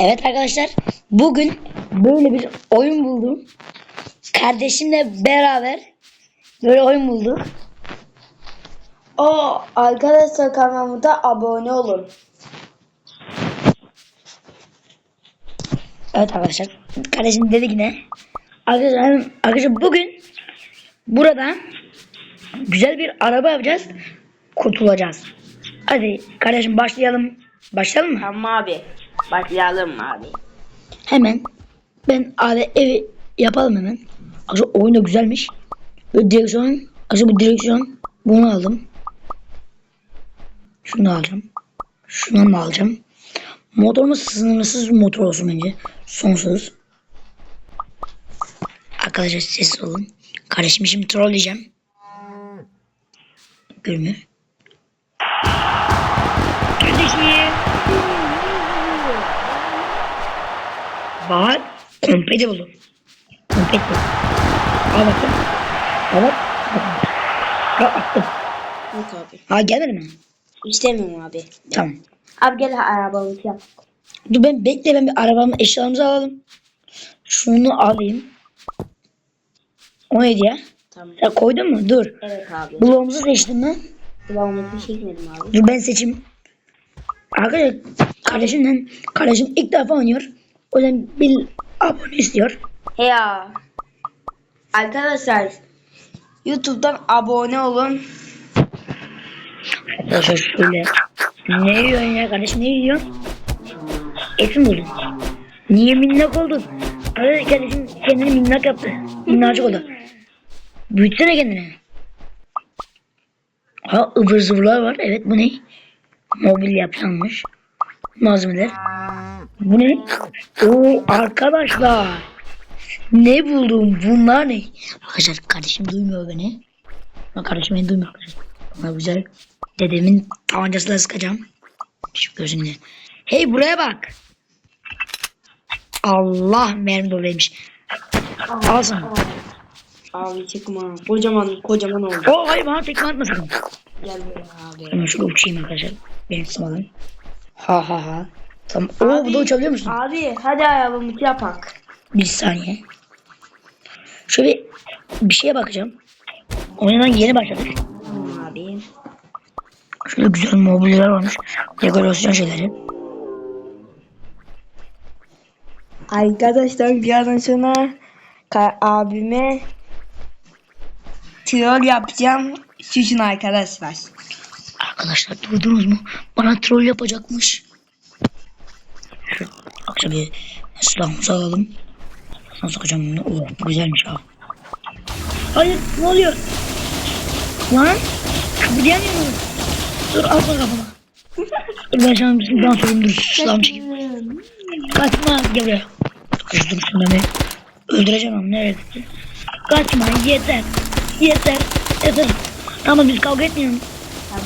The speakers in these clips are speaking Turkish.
Evet arkadaşlar bugün böyle bir oyun buldum. Kardeşimle beraber böyle oyun bulduk. O arkadaşlar kanalıma abone olun. Evet arkadaşlar kardeşim dedi ki ne? Arkadaşlar, arkadaşlar bugün burada güzel bir araba yapacağız. Kurtulacağız. Hadi kardeşim başlayalım. Başlayalım mı? Tamam abi. Başlayalım abi. Hemen ben abi evi yapalım hemen. Arkadaşlar oyun da güzelmiş. Böyle direksiyon, arkadaşlar bu direksiyon bunu aldım. Şunu alacağım. Şunu da alacağım. Motorumuz sınırsız bir motor olsun bence. Sonsuz. Arkadaşlar sessiz olun. Kardeşimi şimdi trolleyeceğim. Gülmü. Bak kompeti buldum. Kompet buldum. Al bakayım. Al bak. Al attım. Yok abi. Ha gelmedi mi? İstemiyorum abi. Tamam. Abi gel arabamı yap. Dur ben bekle ben bir arabamı eşyalarımızı alalım. Şunu alayım. O neydi ya? Tamam. Sen koydun mu? Dur. Evet abi. Bloğumuzu seçtin mi? Kulağımızı çekmedim abi. Dur ben seçeyim. Arkadaşlar kardeşimle kardeşim ilk defa oynuyor. O yüzden bir abone istiyor. Ya. Arkadaşlar YouTube'dan abone olun. Arkadaşlar şöyle. Ne yiyorsun ya kardeşim ne yiyorsun? Et mi buldun? Niye minnak oldun? Arkadaşlar kardeşim kendini minnak yaptı. Minnacık oldu. Büyütsene kendini. Ha ıvır zıvırlar var. Evet bu ne? Mobilya yapılmış. Malzemeler. Bu ne? Oo arkadaşlar. Ne buldum? Bunlar ne? Arkadaşlar kardeşim duymuyor beni. Ama kardeşim beni duymuyor. arkadaşlar. Ama güzel. Dedemin tabancasıyla sıkacağım. Şu gözünü. Hey buraya bak. Allah mermi doluymuş. Al sana. Abi çıkma. Kocaman kocaman oldu. Oo hayır bana tekme atma sakın. Gel buraya abi. Hemen şurada uçayım arkadaşlar. Benim smalım. Ha ha ha. Tamam. Oo bu da uçabiliyor musun? Abi hadi arabamı yapak. Bir saniye. Şöyle bir şeye bakacağım. Oyundan yeni başladık. Abi. Şöyle güzel mobilyalar varmış. Dekorasyon şeyleri. Arkadaşlar bir an sonra abime troll yapacağım. Susun arkadaşlar. Arkadaşlar duydunuz mu? Bana troll yapacakmış. Akşam bir silahımızı alalım. Nasıl sokacağım bunu? Oh bu güzelmiş ha. Hayır ne oluyor? Lan kıpırdayamıyor muyum? Dur bak kafama. Dur ben sana bir silahını sorayım dur silahımı çekeyim. Kaçma gel buraya. Dur şunu bir öldüreceğim onu nereye gitti? Kaçma yeter. Yeter. Yeter. Tamam biz kavga etmeyelim.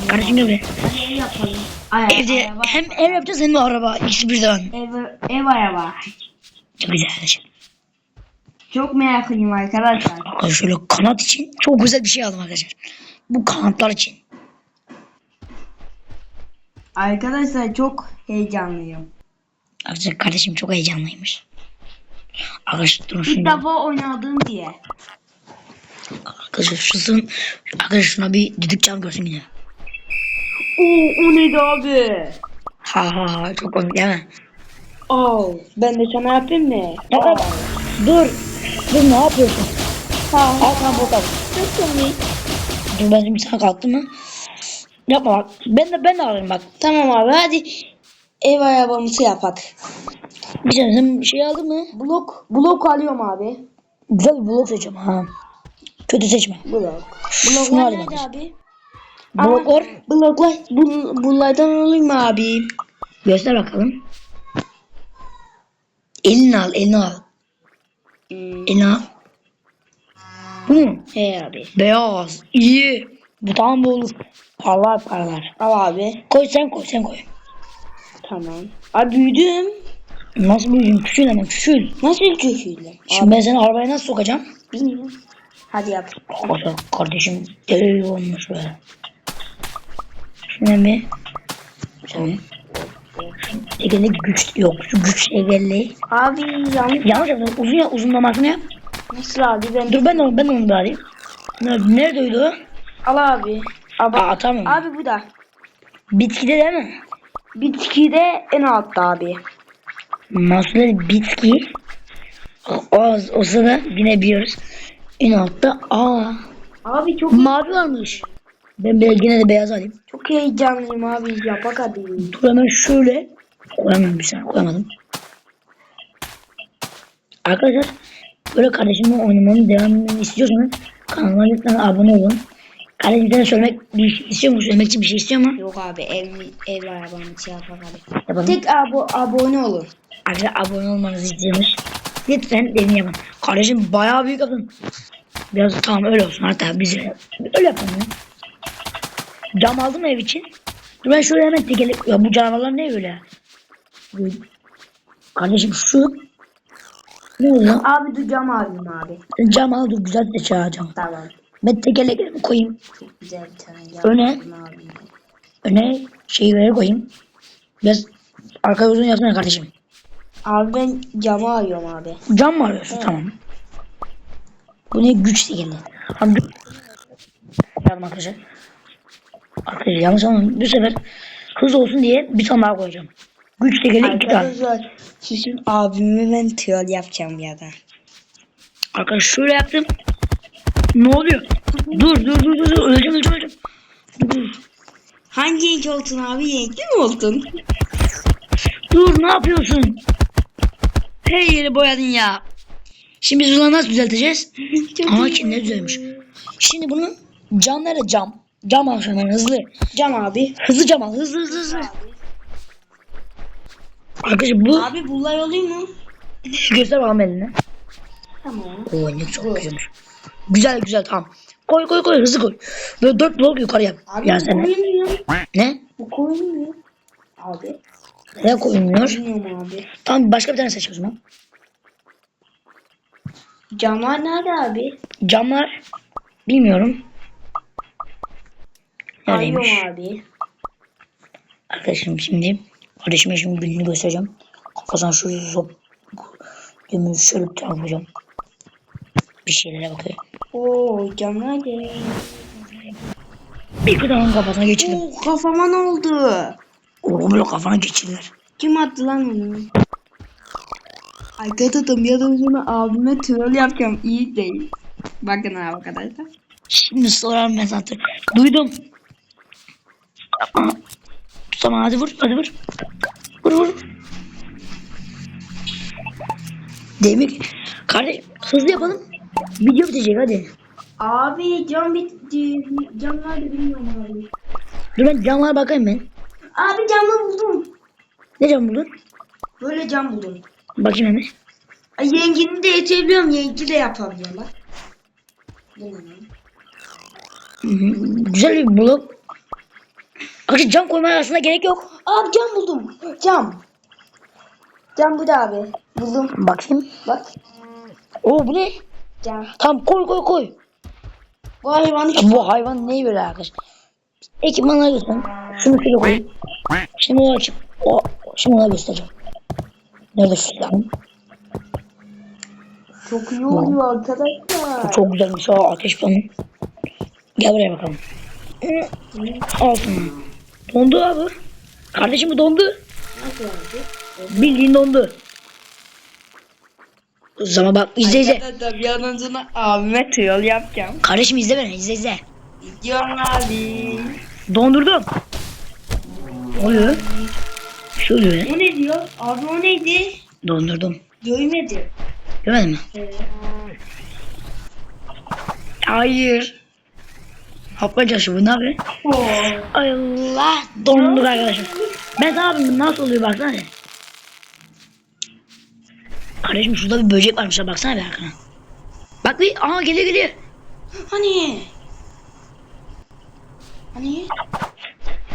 Kardeşim buraya. Ev yapalım. Ay, Evde araba. hem ev yapacağız hem de araba. İkisi birden. Ev, ev araba. Çok güzel. Çok meraklıyım arkadaşlar. Arkadaşlar şöyle kanat için çok güzel bir şey aldım arkadaşlar. Bu kanatlar için. Arkadaşlar çok heyecanlıyım. Arkadaşlar kardeşim çok heyecanlıymış. Arkadaşlar durun İlk şimdi. defa oynadım diye. Arkadaşlar şusun. Arkadaşlar şuna bir düdük çal görsün yine. Oo, o neydi abi? Ha ha ha çok komik değil mi? Oo, ben de sana yapayım mı? Aa, dur. Dur ne yapıyorsun? Ha, Al sana bu kadar. çok komik. Dur ben şimdi sana kalktım mı? Yapma bak. Ben de ben de alırım bak. Tamam abi hadi ev arabamızı yapak. Bir sen bir şey aldın mı? Blok, blok alıyorum abi. Güzel bir blok seçeceğim ha. Kötü seçme. Blok. Şunu Bloklar alayım nerede abi? Bloklar. Bloklar bu, bunlardan alayım mı abi? Göster bakalım. Elini al, elini al. Hmm, Elini al. Bu mu? he abi. Beyaz. iyi. Bu tamam bu olur. Parlar parlar. Al abi. Koy sen koy sen koy. Tamam. Abi büyüdüm. Nasıl büyüyün? Küçül hemen küçül. Nasıl köşeyle? Şimdi ben seni arabaya nasıl sokacağım? Bilmiyorum. Hadi yap. Kardeşim deli olmuş be. Şuna bir. Tamam. Tekerlek güç yok. Güç tekerleği. Abi yanlış. Yanlış yaptım. Uzun ya uzunlamasını yap. Nasıl abi ben? Dur ben onu ben onu da alayım. Nerede, neredeydi o? Al abi. Abi, Aa tamam. abi bu da. Bitkide değil mi? Bitki de en altta abi. Mahsulleri bitki. O, o, o sırada yine biliyoruz. En altta aa Abi çok mavi varmış. Ben böyle yine de beyaz alayım. çok heyecanlıyım abi. Yapak hadi. Dur hemen şöyle. Koyamadım bir saniye koyamadım. Arkadaşlar böyle kardeşimle oynamamın devamını istiyorsanız kanalıma lütfen abone olun. Kardeşimden söylemek bir şey istiyor mu? Söylemek için bir şey istiyor mu? Yok abi ev ev arabanı şey yapak hadi. Yapalım. Tek abo abone olun. Arkadaşlar abone olmanızı istiyormuş. Lütfen dediğini yapın. Kardeşim bayağı büyük yapın. Biraz tamam öyle olsun hatta biz öyle öyle yapalım ya. Cam aldım ev için? Dur ben şöyle hemen tekerlek... Ya bu canavarlar ne öyle? Böyle- Kardeşim şu... Ne oluyor? Abi dur cam alayım abi. Cam al dur güzel de çağıracağım. Tamam. Ben tekerleklerimi koyayım. Çok güzel bir tane cam. Öne. abi. Öne böyle koyayım. Biraz arkaya uzun yapsana kardeşim. Abi ben camı arıyorum abi. Cam mı arıyorsun? Tamam. Bu ne güç tekerleği. Abi. Koyalım arkadaşlar. Arkadaşlar yanlış anlamayın. Bu sefer hız olsun diye bir tane daha koyacağım. Güç tekerleği iki tane. Arkadaşlar sizin abimi ben troll yapacağım ya da. Arkadaşlar şöyle yaptım. Ne oluyor? Dur dur dur dur. dur. Öleceğim öleceğim öleceğim. Dur. Hangi renk olsun abi? Renkli mi olsun? Dur ne yapıyorsun? Her yeri boyadın ya. Şimdi biz bunu nasıl düzelteceğiz? Ama iyi. ki ne düzelmiş. Şimdi bunun cam nerede cam? Cam al şundan hızlı. Cam abi. Hızlı cam al hızlı hızlı hızlı. Arkadaşlar bu Abi bunlar oluyor mu? göster bakalım eline. Tamam. Oo ne çok güzelmiş. Güzel güzel tamam. Koy koy koy hızlı koy. Böyle dört blok yukarı yap. Abi ya bu sen koyulmuyor. ne? Bu koyulmuyor. Abi. Ne koymuyor? Bilmiyorum abi. Tamam başka bir tane seç o zaman. Camlar nerede abi? Camlar bilmiyorum. Neredeymiş? Abi. Arkadaşım şimdi kardeşime şimdi gününü göstereceğim. Kafasına şöyle zop gömüğü şöyle bir tane vuracağım. Bir şeylere bakıyor. Oo cam nerede? Bir kadının kafasına geçirdim. Oo kafama ne oldu? Oo böyle kafana geçirdiler. Kim attı lan onu? Arkadaşım ya da sonra abime troll yapacağım. İyi değil. Bakın abi arkadaşlar. Şimdi sorarım ben sana. Duydum. Tamam hadi vur hadi vur. Vur vur. Demir. Kardeş hızlı yapalım. Video bitecek hadi. Abi cam bitti. Cam nerede bilmiyorum abi. Dur ben camlara bakayım ben. Abi camı buldum. Ne cam buldun? Böyle cam buldum. Bakayım hemen. Ay, Yengini de etebiliyorum. Yengi de hı, Güzel bir blok. Arkadaşlar cam koymaya aslında gerek yok. Abi cam buldum. Cam. Cam bu da abi. Buldum. Bakayım. Bak. Oo bu ne? Cam. Tamam koy koy koy. Bu hayvanı bu hayvan neyi böyle arkadaş? Ekipmanlar göstereyim. Şunu şöyle koyayım. Şimdi onu açıp o şimdi ona göstereceğim. Nerede şu silahım? çok iyi oluyor arkadaşlar. Bu çok güzelmiş ha ateş planı. Gel buraya bakalım. Altın. Dondu abi. Kardeşim bu dondu. Nasıl abi? Bildiğin dondu. O zaman bak izle izle. Arkadaşlar bir sonra abime troll yapacağım. Kardeşim izle beni izle izle. Gidiyorum abi. Dondurdum. Ne oluyor? Oluyor ya. O ne diyor? Abi o neydi? Dondurdum. Görmedi. Görmedin mi? Evet. Hayır. Hoplayacak şu bu ne? Oo. Allah donduk arkadaşım. Ben yapayım nasıl oluyor baksana. Kardeşim şurada bir böcek varmış ha baksana bir arkana. Bak bir aha geliyor geliyor. Hani? Hani?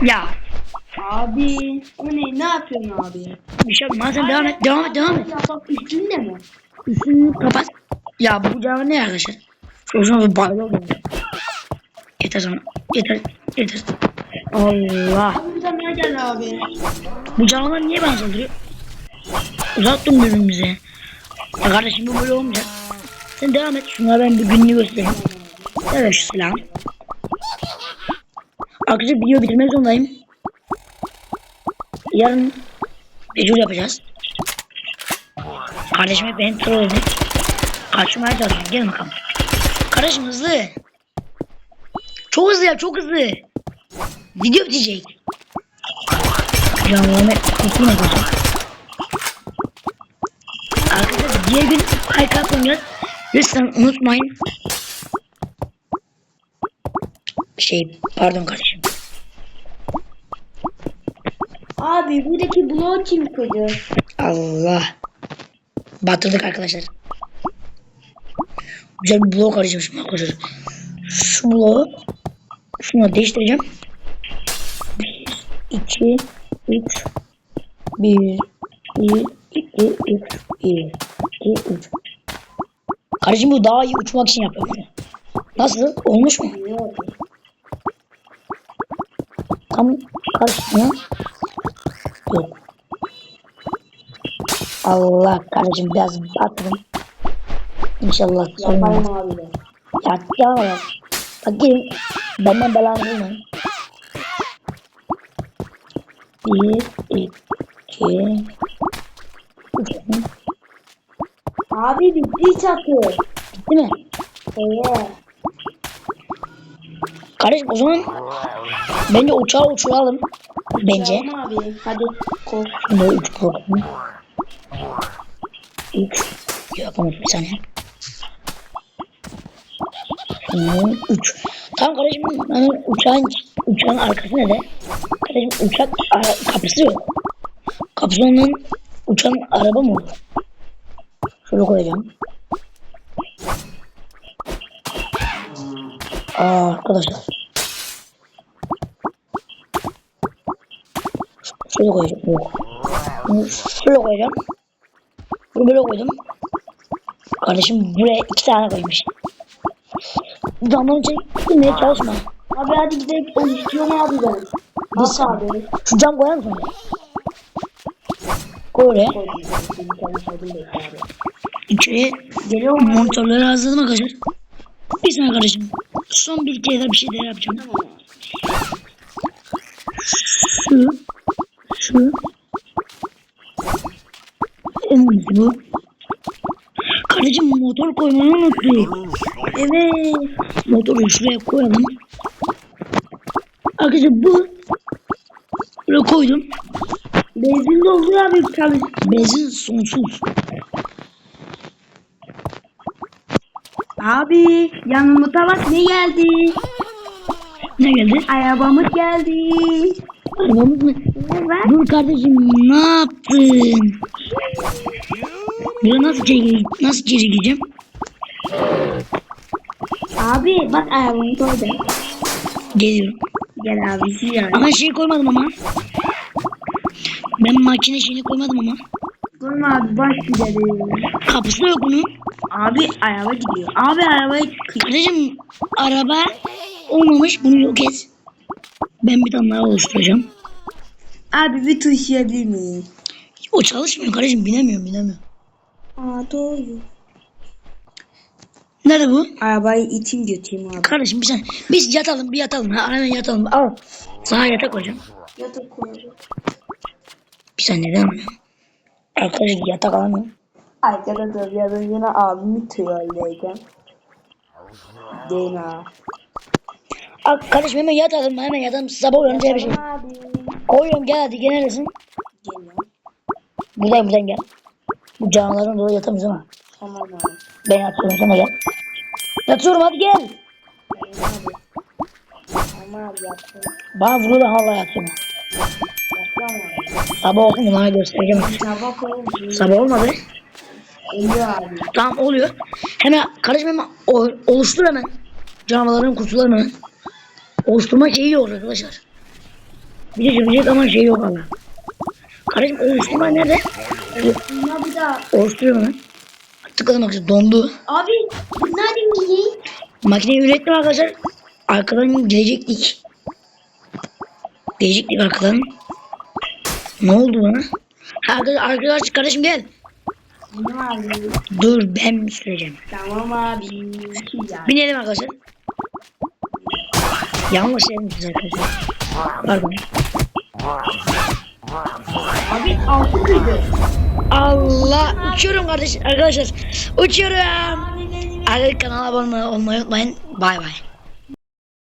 Ya Abi o ne? Ne yapıyorsun abi? bir şey yapma sen devam et devam et devam et. Ya bak üstünde mi? Üstünü kapat. Ya bu cevabı ne arkadaşlar? Zaman bir bayılıyorum. Yeter sana. Yeter. Yeter. Allah. Buradan gel abi. Bu canavar niye bana saldırıyor? Uzak durun birbirimize. Ya kardeşim bu böyle olmayacak. Sen devam et. Şunlara ben bir gününü göstereyim. Evet şu silahı. Arkadaşlar video bitirmek zorundayım. Yarın mecbur yapacağız. Kardeşim hep beni troll edip kaçmaya çalışıyor. Gel bakalım. Kardeşim hızlı. Çok hızlı ya çok hızlı. Video bitecek. Canlarını kurtulun arkadaşlar. Arkadaşlar diğer gün Minecraft oynayacağız. Lütfen unutmayın. Şey pardon kardeşim. Abi buradaki bloğu kim koydu? Allah. Batırdık arkadaşlar. Güzel bir blok arayacağım şimdi arkadaşlar. Şu bloğu şunu değiştireceğim. 1, 2, 3 1, 1, 2, 3 1, 2, 3 Kardeşim bu daha iyi uçmak için yapıyorum. bunu. Nasıl? Olmuş mu? Tam karışmıyor. Yok. Allah kardeşim biraz batırın. İnşallah abi. de. Ya ya ya. Bak gelin. Benden belanı bulmayın. Bir, iki, üç. Abi bitti çatı. Bitti mi? Evet. Kardeşim o zaman bence uçağı uçuralım. Bence. Tamam abi. Hadi koy. Şimdi üç programı. Üç. Yapamadım bir saniye. Şimdi üç. Tamam kardeşim hemen uçağın, uçağın arkası ne Kardeşim uçak kapısı yok. Kapısı olan uçan araba mı olur? Şöyle koyacağım. Aa arkadaşlar. Şöyle koyacağım. Yok. Şöyle koyacağım. Bunu böyle koydum. Kardeşim buraya iki tane koymuş. Camdan çekmeye çalışma. Abi hadi gidelim oluşturuyorum abi ben. Bas abi. Şu cam koyar mısın? Koy oraya. Mu? monitörleri hazırladım arkadaşlar. Bir saniye kardeşim. Son bir kere daha bir şey daha yapacağım. Şu. Şu. En bu. Kardeşim motor koymayı unuttuk. Evet. Motoru şuraya koyalım. Arkadaşlar bu. Buraya koydum. Benzin dolduruyor abi tabii. Benzin sonsuz. Abi yanımıza bak ne geldi? Ne geldi? Arabamız geldi. Arabamız mı? Evet. Dur kardeşim ne yaptın? Buraya nasıl geri, nasıl geri gideceğim? Abi bak arabamız orada. Geliyorum. Gel abi ya. Ama şey koymadım ama. Ben makine şeyini koymadım ama. Durma abi baş gidelim. Kapısı da yok bunun. Abi araba gidiyor. Abi arabayı kıy. Kardeşim araba olmamış bunu yok et. Ben bir tane daha oluşturacağım. Abi bir tuşlayabilir miyim? O çalışmıyor kardeşim binemiyorum binemiyorum. Aa doğru. Nerede bu? Arabayı itim götüreyim abi. Kardeşim bir saniye. Biz yatalım bir yatalım. Ha, hemen yatalım. Al. Sana yatak koyacağım. Yatak koyalım. Bir saniye neden alamıyorum? Arkadaşlar yatak alamıyorum. Arkadaşlar yarın yine abimi trolleyeceğim. Dena. Al kardeşim hemen yatalım hemen yatalım. Sabah uyanınca bir şey. Abi. Koyuyorum gel hadi gel neredesin? Geliyor. Buradan buradan gel. Bu canavarın doğru yatamıyoruz ama. Tamam abi. Ben yatıyorum sana gel. Yatıyorum hadi gel. Tamam yaptım. Bana vuruyor da. Yaptım abi. Sabah olsun bana göstereceğim. Sabah olmadı. Oluyor abi. Tamam oluyor. Hemen kardeşim hemen oluştur hemen. Canavarların kutularını. Oluşturma şeyi yok arkadaşlar. Bir de cümlecek ama şey yok hala. Kardeşim oluşturma nerede? Buna bir daha. Oluşturuyorum hemen. Tıkladım arkadaşlar dondu. Abi bunlar ne? Makineyi ürettim arkadaşlar. Arkadan gelecektik. Gelecektik arkadan. Ne oldu bana? Arkadaş, arkadaş kardeşim gel. Abi. Dur ben süreceğim. Tamam abi. Ya. Binelim arkadaşlar. Yanlış yermişiz arkadaşlar. Pardon. Abi altı kıydı. Allah uçuyorum kardeş arkadaşlar. Uçuyorum. Arkadaşlar kanala abone olmayı unutmayın. Bay bay.